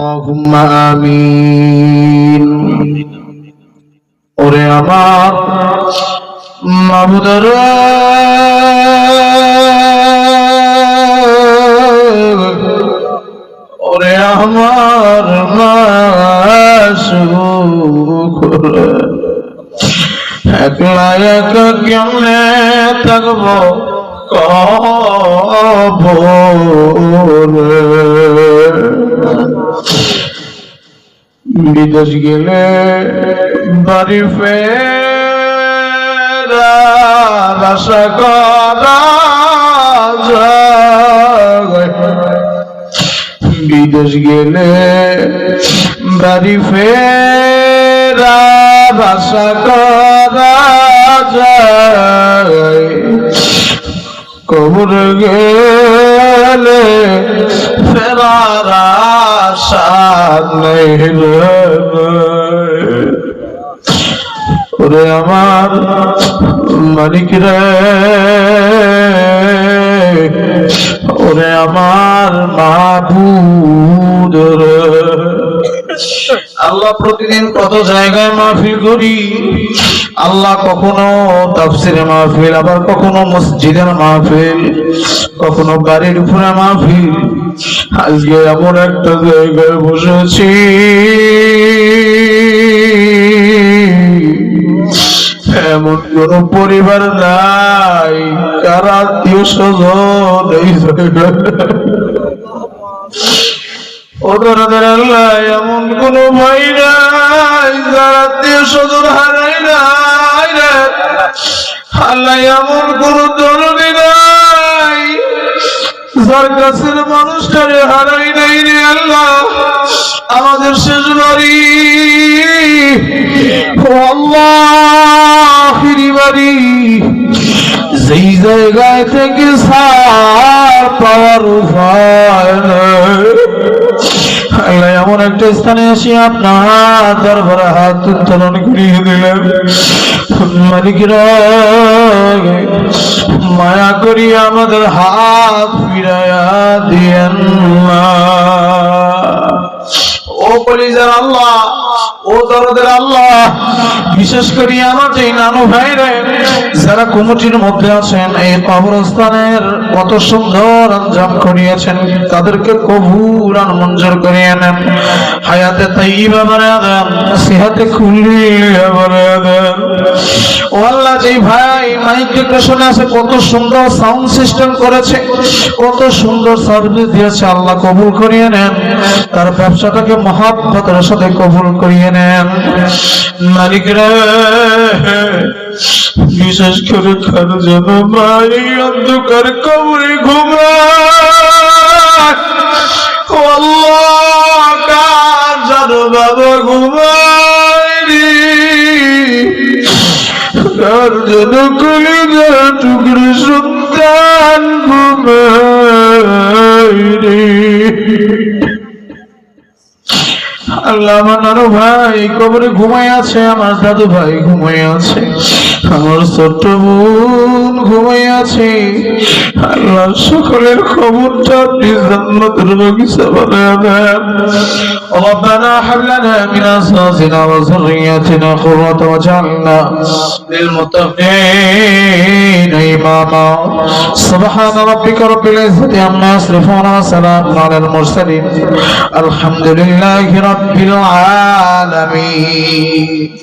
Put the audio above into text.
اللهم আমিন ওরে আমার মাবুদর ওরে আমার মাসুক একলা একা কেমনে থাকবো কবরে বিদেশ গেলে বাড়ি ফেরার। বিদেশ গেলে বাড়ি ফেরার আশা করা যায় কবর গেলে ফেরার রে। ওরে আমার মালিক রে ওরে আমার মাহবুদ রে আল্লাহ প্রতিদিন কত জায়গায় মাহফিল করি। আল্লাহ কখনো তাফসিরে মাহফিল, আবার কখনো মসজিদের মাহফিল, কখনো বাড়ির উপরে মাহফিল। আজকে এমন একটা জায়গায় বসেছি। এমন কোন পরিবার নাই, কার আত্মীয় স্বজন আল্লাহ এমন কোন আল্লাহ এমন যার কাছের মানুষটারে নাই রে আল্লাহ। আমাদের শেষ বাড়ি বাড়ি। যেই জায়গায় থেকে সার পাওয়ার স্থানে এসে আপনার দরবারে হাত উত্তোলন করিয়ে দিলেন মালিকের, মায়া করি আমাদের হাত ফিরাইয়া দিয়েন। ও কলিজার আল্লাহ ও দরদের আল্লাহ, বিশেষ করে আমার যে নানু ভাইরে, যারা কমিটির মধ্যে আছেন, এই কবরস্থানের কত সুন্দর আঞ্জাম করিয়েছেন, তাদেরকে কবুর আর মঞ্জুর করিয়ে নেন। হায়াতে তাইবা বানায় দেন, সিহাতে খুলিয়া বানায় দেন। ও আল্লাহ যে ভাই মাইক ডেকোরেশনে আছে, কত সুন্দর সাউন্ড সিস্টেম করেছে, কত সুন্দর সার্ভিস দিয়েছে, আল্লাহ কবুল করিয়ে নেন। তার ব্যবসাটাকে মহাব্বতের সাথে কবুল করিয়ে বিশেষ করে তার যেন ভাই অন্ধকার কবরে জানো বাবা ঘুমায় রে? তার যেন কলিজা টুকরি সন্তান ঘুমায়? আল্লাহ আমার নানু ভাই কবরে ঘুমাই আছে আমার দাদু ভাই ঘুমাই আছে আমার ছোট্ট বোন ঘুমাই আছে আল্লাহ সকলের খবরটা আপনি জান্নাতের বাগিচা বানায় দেন ربنا هب لنا من ازواجنا وذرياتنا قرة واجعلنا للمتقين اماما سبحان ربك رب العزة عما يصفون وسلام على المرسلين الحمد لله رب العالمين